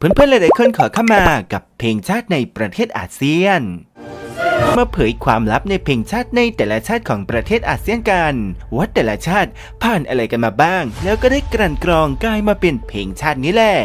เพื่อนๆหลายๆคนขอเข้ามากับเพลงชาติในประเทศอาเซียนมาเผยความลับในเพลงชาติในแต่ละชาติของประเทศอาเซียนกันว่าแต่ละชาติผ่านอะไรกันมาบ้าง แล้วก็ได้กลั่นกรองกลายมาเป็นเพลงชาตินี้แหละ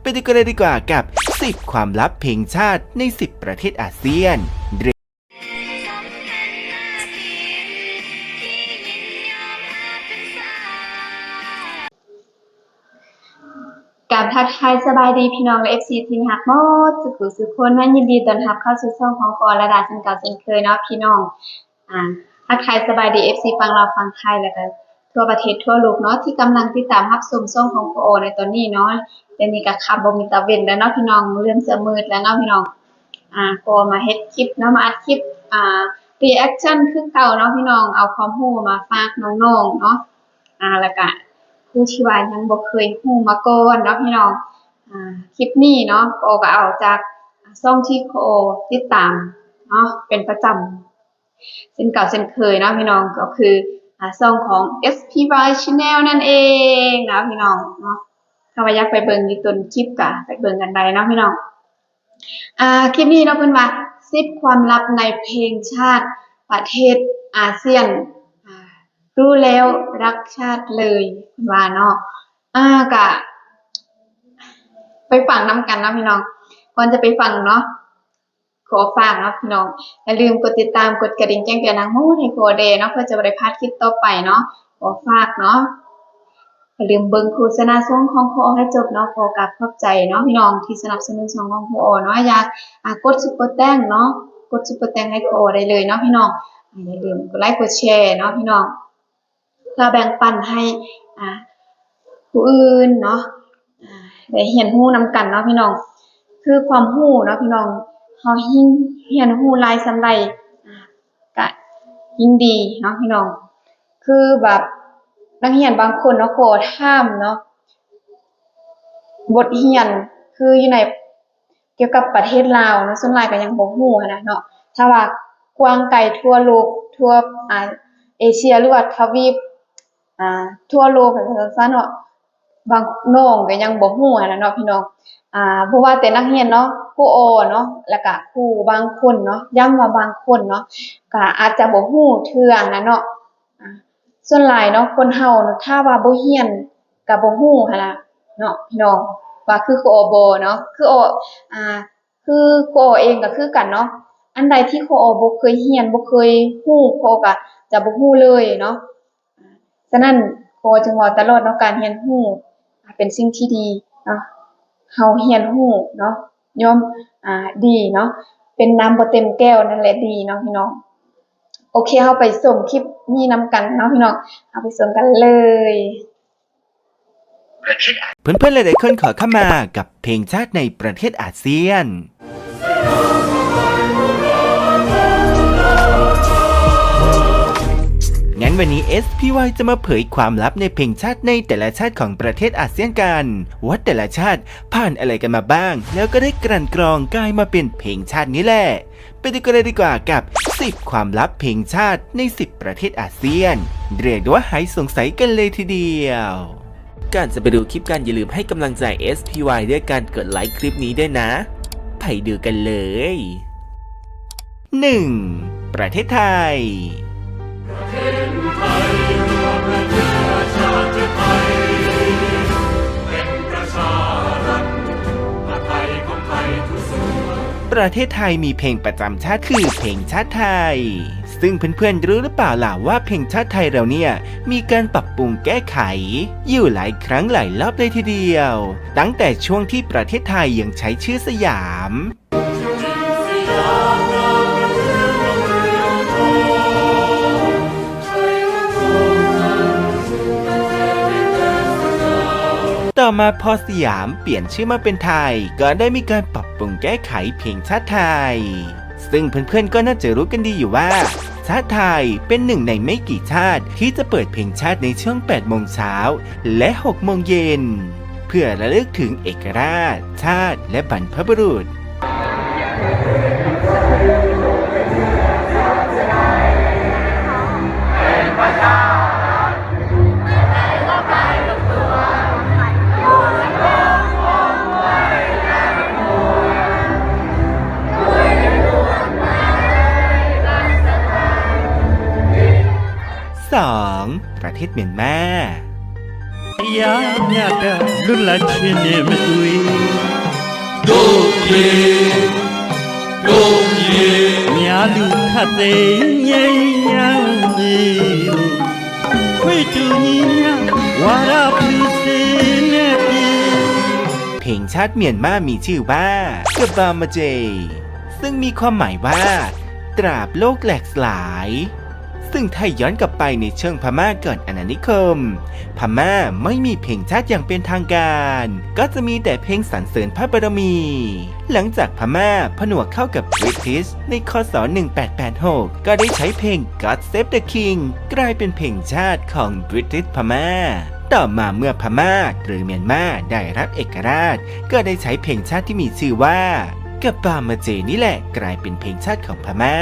ไปดูกันเลยดีกว่ากับ 10 ความลับเพลงชาติใน 10 ประเทศอาเซียน การทักทายสบายดีพี่น้องและเอฟซีทีมหักหมดสุขุสุขคนนั่นยินดีต้อนรับเข้าสู่ช่องของกอระดาเช่นเก่าเช่นเคยเนาะพี่น้องอ่าทักทายสบายดีเอฟซีฟังเราฟังไทยแล้วก็ทั่วประเทศทั่วโลกเนาะที่กำลังติดตามรับชมช่องของโอในตอนนี้เนาะเดี๋ยวนี้ก็คำบ่มีตะเว้นแล้วเนาะพี่น้องเริ่มจะมืดแล้วเนาะพี่น้องอ่าก็มาเฮ็ดคลิปเนาะมาอัดคลิปอ่ารีแอคชั่นคือเก่าเนาะพี่น้องเอาความรู้มาฝากน้องๆเนาะอ่าแล้วก็ ผู้ที่ว่ายังบ่เคยฮู้มาก่อนเนาะพี่น้องอ่าคลิปนี้เนาะโอก็เอาจากช่องที่โอติดตามเนาะเป็นประจำเช่นเก่าเช่นเคยเนาะพี่น้องก็คืออ่าช่องของ SPY Channel นั่นเองนะพี่น้องเนาะถ้าว่าอยากไปเบิ่งยู่ต้นคลิปก็ไปเบิ่งกันได้เนาะพี่น้องอ่าคลิปนี้เนาะเพิ่นว่า10ความลับในเพลงชาติประเทศอาเซียน รู้แล้วรักชาติเลยว่าเนาะอ่ากะ ไปฟังน้ำกันนะพี่น้อง ก่อนจะไปฟังเนาะขอฝากนะพี่น้อง อย่าลืมกดติดตามกดกระดิ่งแจ้งเตือนนางมูให้โคเดเนาะเพื่อจะบ่ได้พลาดคลิปต่อไปเนาะขอฝากเนาะอย่าลืมเบิ่งโฆษณาช่องของโคให้จบเนาะขอกราบขอบใจเนาะพี่น้องที่สนับสนุนช่องของโคเนาะอยากอ่ากดซุปเปอร์แตงเนาะกดซุปเปอร์แตงให้โคได้เลยเนาะพี่น้องอย่าลืมกดไลค์กดแชร์เนาะพี่น้อง เพื่อแบ่งปันให้ผู้อื่นเนาะได้เรียนรู้นำกันเนาะพี่น้อง คือความรู้เนาะพี่น้องเฮายิ่งเรียนรู้ลายส่ำใดอ่าก็ยิ่งดีเนาะพี่น้อง คือแบบนักเรียนบางคนเนาะขอถามเนาะบทเรียนคืออยู่ในเกี่ยวกับประเทศลาวเนาะส่วนหลายก็ยังบ่ฮู้หั้นนะเนาะถ้าว่ากว้างไกลทั่วโลกทั่วอ่าเอเชียหรือว่าทวีป อ่าทั่วโลกกันซั่นๆเนาะบางน้องก็ยังบ่ฮู้หั้นะเนาะพี่น้องอ่าบ่ว่าแต่นักเรียนเนาะครูโอเนาะแล้วก็ครูบางคนเนาะย้ำว่าบางคนเนาะก็อาจจะบ่ฮู้เทื่อนะเนาะส่วนหลายเนาะคนเฮาเนาะถ้าว่าบ่เรียนก็บ่ฮู้หันล่ะเนาะพี่น้องว่าคือครูโอบ่เนาะคือโออ่าคือครูโอเองก็คือกันเนาะอันใดที่ครูโอบ่เคยเรียนบ่เคยฮู้ครูโอก็จะบ่ฮู้เลยเนาะ ฉะนั้นโคจึงว่าตลอดเนาะการเรียนรู้เป็นสิ่งที่ดีเนาะเฮาเรียนรู้เนาะย่อมอ่าดีเนาะเป็นน้ำบ่เต็มแก้วนั่นแหละดีเนาะพี่น้องโอเคเฮาไปชมคลิปนี้นำกันเนาะพี่น้องเอาไปชมกันเลยเพื่อนๆหลายๆคนขอเข้ามากับเพลงชาติในประเทศอาเซียน นวันนี้ SPY จะมาเผยความลับในเพลงชาติในแต่ละชาติของประเทศอาเซียนกันว่าแต่ละชาติผ่านอะไรกันมาบ้าง แล้วก็ได้กลั่นกรองกลายมาเป็นเพลงชาตินี้แหละไปดูกันเลยดีกว่ากับ 10 ความลับเพลงชาติใน 10 ประเทศอาเซียน เรียกได้ว่าหายสงสัยกันเลยทีเดียวก่อนจะไปดูคลิปกันอย่าลืมให้กำลังใจ SPY ด้วยการกดไลค์คลิปนี้ด้วยนะ ไปดูกันเลย 1. ประเทศไทย ประเทศไทยมีเพลงประจำชาติคือเพลงชาติไทย ซึ่งเพื่อนๆรู้หรือเปล่าล่ะว่าเพลงชาติไทยเราเนี่ยมีการปรับปรุงแก้ไข อยู่หลายครั้งหลายรอบเลยทีเดียว ตั้งแต่ช่วงที่ประเทศไทยยังใช้ชื่อสยาม ต่อมาพอสยามเปลี่ยนชื่อมาเป็นไทย ก็ได้มีการปรับปรุงแก้ไขเพลงชาติไทย ซึ่งเพื่อนๆก็น่าจะรู้กันดีอยู่ว่า ชาติไทยเป็นหนึ่งในไม่กี่ชาติที่จะเปิดเพลงชาติในช่วง 8 โมงเช้าและ 6 โมงเย็น เพื่อระลึกถึงเอกราช ชาติและบรรพบุรุษ 2 ประเทศเมียนมา Yanyada lula chini mtui Doye Doye Nyalu kate nyanyani Kwetu niya wara pluse nepi เพลงชาติเมียนมามีชื่อว่ากบามาเจ ซึ่งมีความหมายว่า ตราบโลกแหลกสลาย ซึ่งถ้าย้อนกลับไปในเชิงพม่าก่อนอาณานิคม พม่าไม่มีเพลงชาติอย่างเป็นทางการ ก็จะมีแต่เพลงสรรเสริญพระบารมี หลังจากพม่าผนวกเข้ากับบริติชในคศ 1886 ก็ได้ใช้เพลง God Save the King กลายเป็นเพลงชาติของบริติชพม่าต่อมาเมื่อพม่าหรือเมียนมาได้รับเอกราช ก็ได้ใช้เพลงชาติที่มีชื่อว่ากับบามาเจนี่แหละกลายเป็นเพลงชาติของพม่า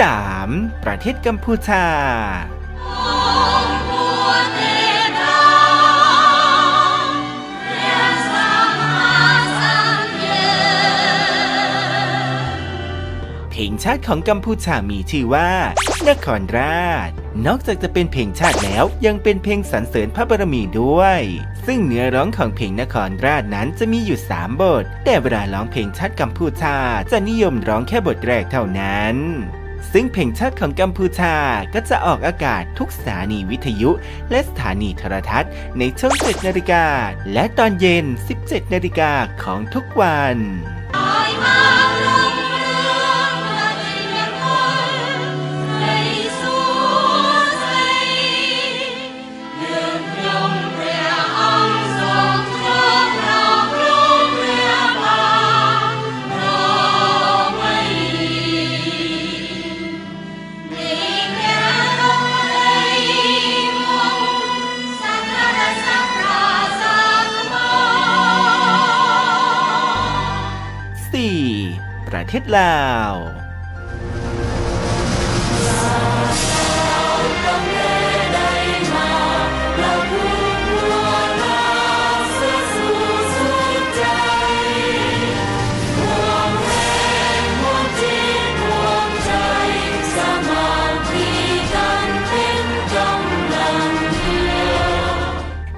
3. ประเทศกัมพูชา เพลงชาติของกัมพูชามีชื่อว่านครราช นอกจากจะเป็นเพลงชาติแล้วยังเป็นเพลงสรรเสริญพระบารมีด้วย ซึ่งเนื้อร้องของเพลงนครราชนั้นจะมีอยู่ 3 บท แต่เวลาร้องเพลงชาติกัมพูชาจะนิยมร้องแค่บทแรกเท่านั้นซึ่งเพลงชาติของกัมพูชาก็จะออกอากาศทุกสถานีวิทยุและสถานีโทรทัศน์ในช่วง7นาฬิกาและตอนเย็น 17นาฬิกาของทุกวัน 4. ประเทศลาว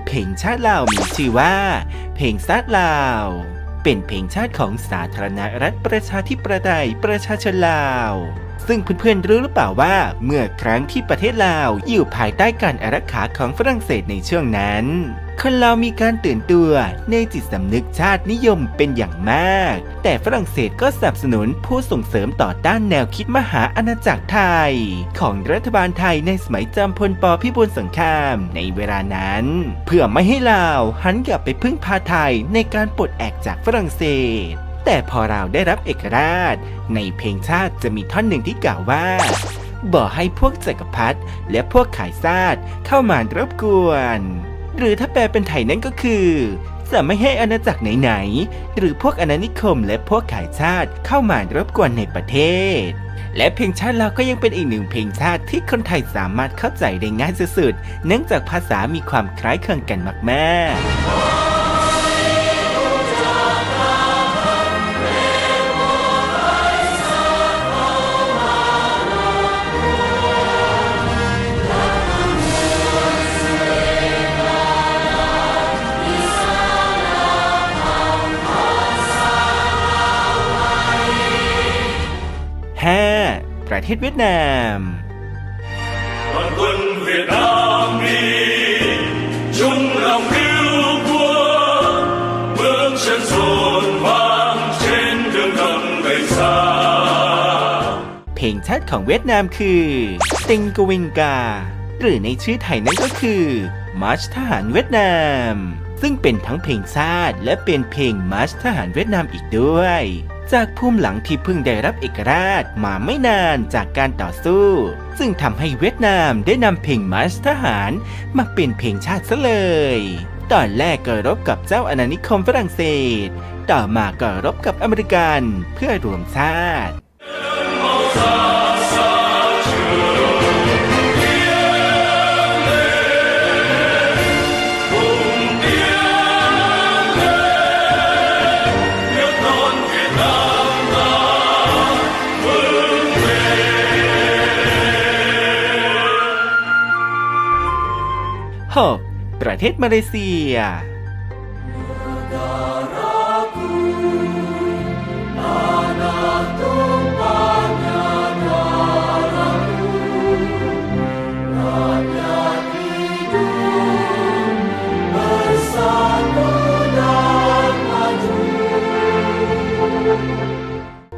เพลงชาติลาวมีชื่อว่า เพลงซาดลาว เป็นเพลงชาติของสาธารณรัฐประชาธิปไตยประชาชนลาว ซึ่งเพื่อนๆรู้หรือเปล่าว่า เมื่อครั้งที่ประเทศลาวอยู่ภายใต้การอารักขาของฝรั่งเศสในช่วงนั้น คนลาวมีการตื่นตัวในจิตสำนึกชาตินิยมเป็นอย่างมาก แต่ฝรั่งเศสก็สนับสนุนผู้ส่งเสริมต่อต้านแนวคิดมหาอาณาจักรไทย ของรัฐบาลไทยในสมัยจอมพลปพิบูลสงครามในเวลานั้น เพื่อไม่ให้ลาวหันกลับไปพึ่งพาไทยในการปลดแอกจากฝรั่งเศส แต่พอเราได้รับเอกราช ในเพลงชาติจะมีท่อนหนึ่งที่กล่าวว่าบอกให้พวกจักรพรรดิและพวกขายซาดเข้ามารบกวน หรือถ้าแปลเป็นไทยนั่นก็คือ จะไม่ให้อาณาจักรไหนๆ หรือพวกอาณานิคมและพวกขายชาติเข้ามารบกวนในประเทศ และเพลงชาติเราก็ยังเป็นอีกหนึ่งเพลงชาติที่คนไทยสามารถเข้าใจได้ง่ายสุดๆ เนื่องจากภาษามีความคล้ายคลึงกันมากๆ ประเทศเวียดนาม đoàn quân Việt Nam đi chung lòng yêu quốc bước chân dồn vang trên đường thầm đầy xa เพลงชาติของเวียดนามคือติงกวิงกา หรือในชื่อไทยนั่นก็คือมาร์ชทหารเวียดนาม ซึ่งเป็นทั้งเพลงชาติและเป็นเพลงมาร์ชทหารเวียดนามอีกด้วย จากภูมิหลังที่เพิ่งได้รับเอกราชมาไม่นานจากการต่อสู้ ซึ่งทำให้เวียดนามได้นำเพลงมาร์ชทหารมาเป็นเพลงชาติซะเลย ตอนแรกก็รบกับเจ้าอาณานิคมฝรั่งเศส ต่อมาก็รบกับอเมริกันเพื่อรวมชาติ เทศมาเลเซีย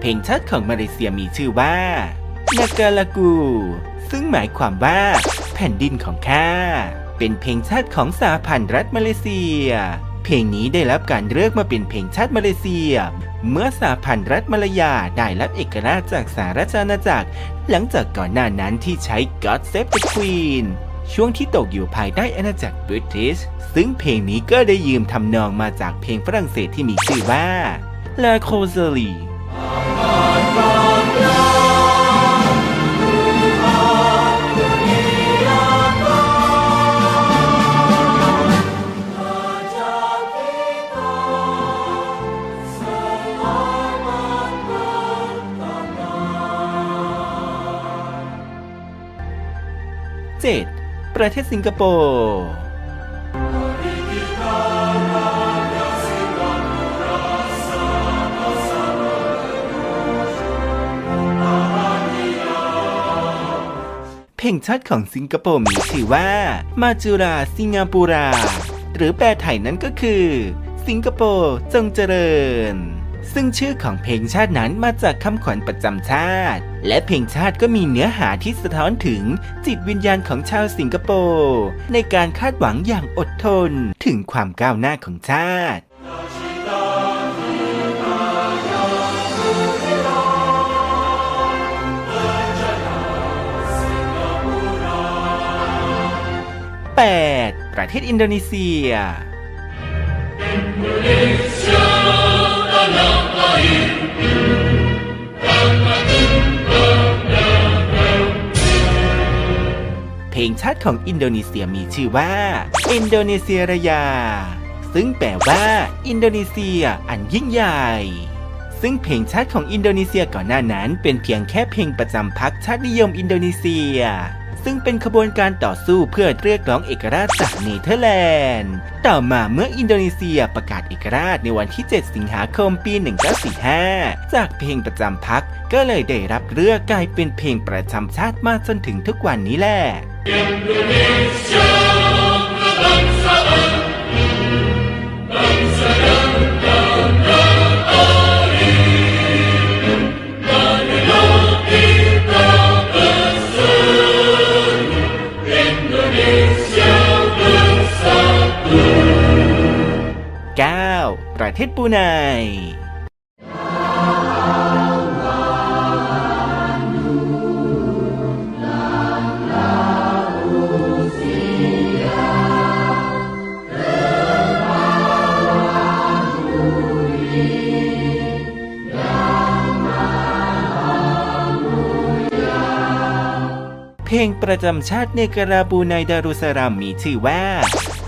เพลงชาติของมาเลเซียมีชื่อว่านากาลากู ซึ่งหมายความว่าแผ่นดินของข้า เป็นเพลงชาติของสหพันธ์รัฐมาเลเซีย เพลงนี้ได้รับการเลือกมาเป็นเพลงชาติมาเลเซีย เมื่อสหพันธ์รัฐมาลายาได้รับเอกราชจากสหราชอาณาจักร หลังจากก่อนหน้านั้นที่ใช้ God Save the Queen ช่วงที่ตกอยู่ภายใต้อาณาจักรบริติชซึ่งเพลงนี้ก็ได้ยืมทำนองมาจากเพลงฝรั่งเศสที่มีชื่อว่า La c o s e r i e 7. ประเทศสิงคโปร์เพลงชาติของสิงคโปร์มีชื่อว่า มาจูราสิงาปูรา หรือแปลไทยนั้นก็คือ สิงคโปร์จงเจริญ ซึ่งชื่อของเพลงชาตินั้นมาจากคำขวัญประจำชาติ และเพลงชาติก็มีเนื้อหาที่สะท้อนถึงจิตวิญญาณของชาวสิงคโปร์ในการคาดหวังอย่างอดทนถึงความก้าวหน้าของชาติ 8. ประเทศอินโดนีเซีย ลงชาติของอินโดนีเซียมีชื่อว่า อินโดนีเซียระยา ซึ่งแปลว่า อินโดนีเซียอันยิ่งใหญ่ ซึ่งเพลงชาติของอินโดนีเซียก่อนหน้านั้น เป็นเพียงแค่เพลงประจำพรรคชาตินิยมอินโดนีเซีย ซึ่งเป็นขบวนการต่อสู้เพื่อเรียกร้องเอกราชจากเนเธอร์แลนด์ ต่อมาเมื่ออินโดนีเซียประกาศเอกราชในวันที่ 7 สิงหาคมปี 1945 จากเพลงประจำพรรคก็เลยได้รับเลือกกลายเป็นเพลงประจำชาติมาจนถึงทุกวันนี้แหละ 9. เทศบรูไนเพลงประจำชาติเนกราบูไนดารุสรัมมีชื่อว่า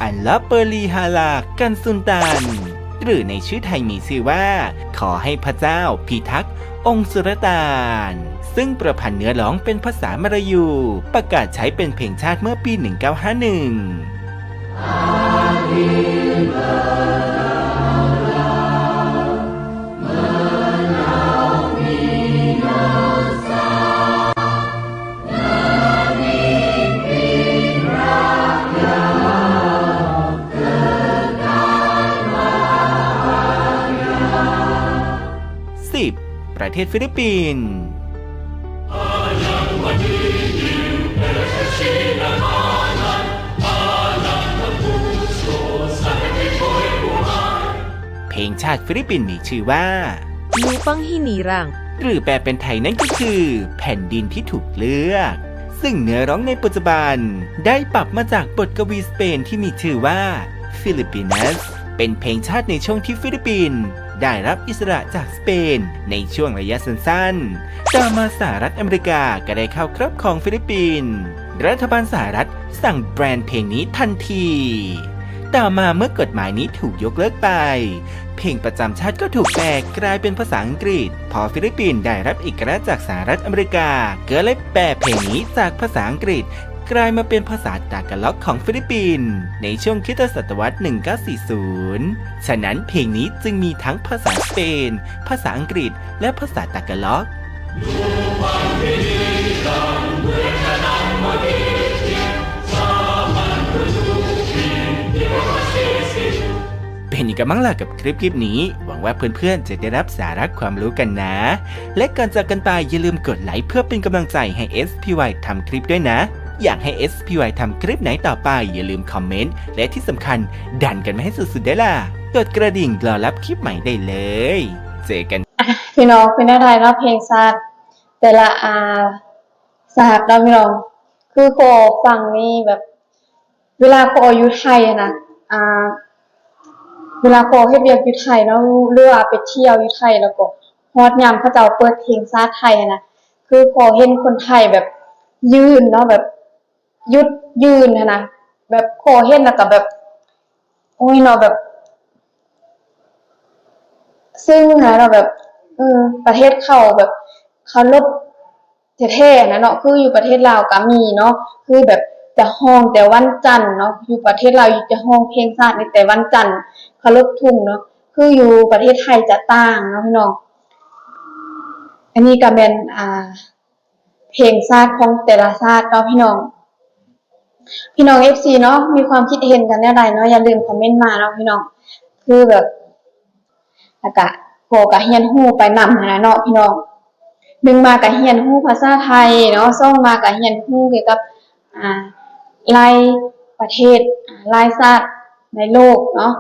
อันลาเปอรีฮาลากันซุนตัน หรือในชื่อไทยมีชื่อว่า ขอให้พระเจ้าพิทักษ์องค์สุรตาน ซึ่งประพันธ์เนื้อร้องเป็นภาษามลายู ประกาศใช้เป็นเพลงชาติเมื่อปี 1951 ทศฟิลิปปินส์เพลงชาติฟิลิปปินส์มีชื่อว่า Lupang Hinirang หรือแปลเป็นไทยนั่นก็คือ แผ่นดินที่ถูกเลือก ซึ่งเนื้อร้องในปัจจุบัน ได้ปรับมาจากบทกวีสเปนที่มีชื่อว่าฟิลิปปินสเป็นเพลงชาติในช่วงที่ฟิลิปปินส์ ได้รับอิสระจากสเปน ในช่วงระยะสั้นๆ ต่อมาสหรัฐอเมริกาก็ได้เข้าครอบครองฟิลิปปินส์รัฐบาลสหรัฐสั่งแบรนด์เพลงนี้ทันที ต่อมาเมื่อกฎหมายนี้ถูกยกเลิกไป เพลงประจำชาติก็ถูกแปลกลายเป็นภาษาอังกฤษ พอฟิลิปปินส์ได้รับเอกราชจากสหรัฐอเมริกา ก็เลยแปลเพลงนี้จากภาษาอังกฤษ กลายมาเป็นภาษาตากาล็อกของฟิลิปปินส์ในช่วงคริสตศตวรรษ 1940 ฉะนั้นเพลงนี้จึงมีทั้งภาษาสเปน ภาษาอังกฤษ และภาษาตากาล็อกเป็นยังไงบ้างล่ะกับคลิปคลิปนี้ หวังว่าเพื่อนๆจะได้รับสาระความรู้กันนะ และก่อนจากกันไปอย่าลืมกดไลค์เพื่อเป็นกำลังใจให้ SPY ทำคลิปด้วยนะ อยากให้ SPY ทำคลิปไหนต่อไป อย่าลืมคอมเมนต์ และที่สำคัญดันกันมาให้สุดๆได้ล่ะ กดกระดิ่งรอรับคลิปใหม่ได้เลย เจอกัน พี่น้องเป็นอะไรเนาเพลงชาติแต่ละอาสหัสเนาะพี่น้อง คือโคฟังนี่แบบ เวลาโคอยู่ไทยนะอ่าเวลาโคเฮ็ดเวียกอยู่ไทยเนาะหรือว่าไปเที่ยวอยู่ไทยแล้วก็ฮอดยามเขาเจ้าเปิดเพลงชาติไทยนะคือโคเห็นคนไทยแบบยืนเนาะแบบ ยุดยืนอะนะแบบโคเห็นแล้วก็แบบโอ้ยเนาะแบบ ซึ่งนะเราแบบเออประเทศเขาแบบเขาลบเท่ๆนะเนาะคืออยู่ประเทศลาวก็มีเนาะคือแบบจะห้องแต่วันจันทร์เนาะอยู่ประเทศลาวจะห้องเพลงชาติในแต่วันจันทร์เขาลบทุ่งเนาะคืออยู่ประเทศไทยจะต่างเนาะพี่น้องอันนี้ก็เป็นอ่า เพลงชาติของแต่ละชาติเนาะพี่น้อง พี่น้อง FC เนาะมีความคิดเห็นกันแน่ใดเนาะอย่าลืมคอมเมนต์มาเนาะพี่น้องคือแบบแล้วก็โหก็เฮียนฮู้ไปนำนะเนาะพี่น้องหนึ่งมาก็เฮียนฮู้ภาษาไทยเนาะสองมาก็เฮียนฮู้เกี่ยวกับอ่าลายประเทศลายชาติในโลกเนาะ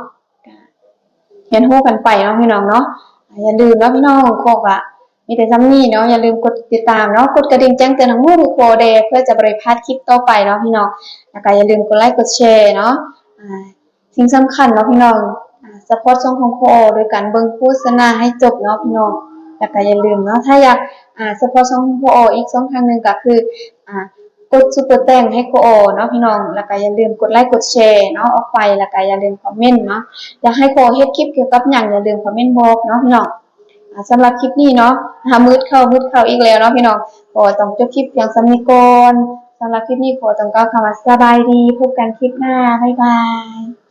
เฮียนฮู้กันไปเนาะพี่น้องเนาะอ่าอย่าลืมเนาะพี่น้องโคกอะ มีแต่ซ้ำนี้เนาะอย่าลืมกดติดตามเนาะกดกระดิ่งแจ้งเตือนทั้งหมดทุกโคเดเพื่อจะบริพลาดคลิปต่อไปเนาะพี่น้องแล้วก็อย่าลืมกดไลค์กดแชร์เนาะสิ่งสำคัญเนาะพี่น้องสปอร์ตช่องของโคโดยการเบิ่งโฆษณาให้จบเนาะพี่น้องแล้วก็อย่าลืมเนาะถ้าอยากสปอร์ตช่องของโคโออีกช่องทางหนึ่งก็คืออ่ากดซุปเปอร์แตงให้โคโอเนาะพี่น้อง แล้วก็อย่าลืมกดไลค์กดแชร์เนาะออกไป แล้วก็อย่าลืมคอมเมนต์เนาะ อยากให้โคเฮ็ดคลิปเกี่ยวกับหยังอย่าลืมคอมเมนต์บอกเนาะพี่น้อง สำหรับคลิปนี้เนาะหามืดเข้ามืดเข้าอีกแล้วเนาะพี่น้องขอต้องจบคลิปเพียงสำนีก่อนสำหรับคลิปนี้ขอต้องกล่าวคำว่าสบายดีพบกันคลิปหน้าบ๊ายบาย